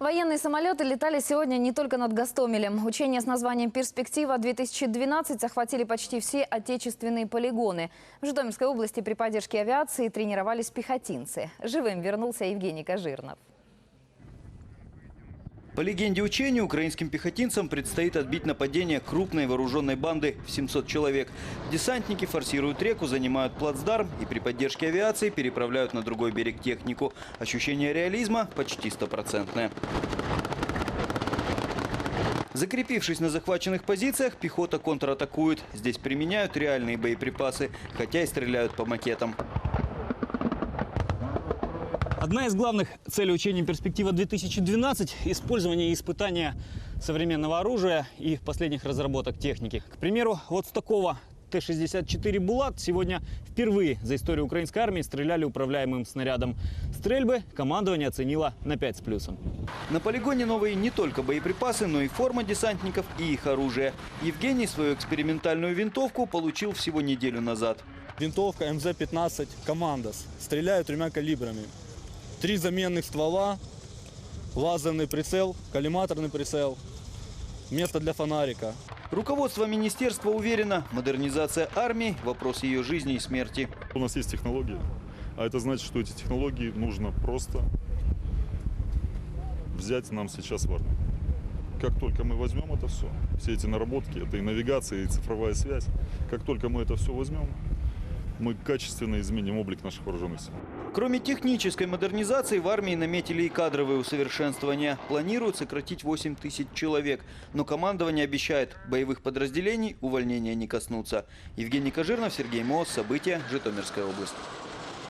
Военные самолеты летали сегодня не только над Гастомелем. Учения с названием «Перспектива-2012» захватили почти все отечественные полигоны. В Житомирской области при поддержке авиации тренировались пехотинцы. Живым вернулся Евгений Кожирнов. По легенде учения, украинским пехотинцам предстоит отбить нападение крупной вооруженной банды в 700 человек. Десантники форсируют реку, занимают плацдарм и при поддержке авиации переправляют на другой берег технику. Ощущение реализма почти стопроцентное. Закрепившись на захваченных позициях, пехота контратакует. Здесь применяют реальные боеприпасы, хотя и стреляют по макетам. Одна из главных целей учения «Перспектива-2012» – использование и испытание современного оружия и последних разработок техники. К примеру, вот с такого Т-64 «Булат» сегодня впервые за историю украинской армии стреляли управляемым снарядом. Стрельбы командование оценило на 5 с плюсом. На полигоне новые не только боеприпасы, но и форма десантников и их оружие. Евгений свою экспериментальную винтовку получил всего неделю назад. Винтовка МЗ-15 «Командос». Стреляют тремя калибрами. Три заменных ствола, лазерный прицел, коллиматорный прицел, место для фонарика. Руководство министерства уверено, модернизация армии – вопрос ее жизни и смерти. У нас есть технологии, а это значит, что эти технологии нужно просто взять нам сейчас в армию. Как только мы возьмем это все, все эти наработки, это и навигация, и цифровая связь, как только мы это все возьмем, мы качественно изменим облик наших вооруженных сил. Кроме технической модернизации, в армии наметили и кадровые усовершенствования. Планируют сократить 8 тысяч человек. Но командование обещает, боевых подразделений увольнения не коснутся. Евгений Кожирнов, Сергей Моос. События. Житомирская область.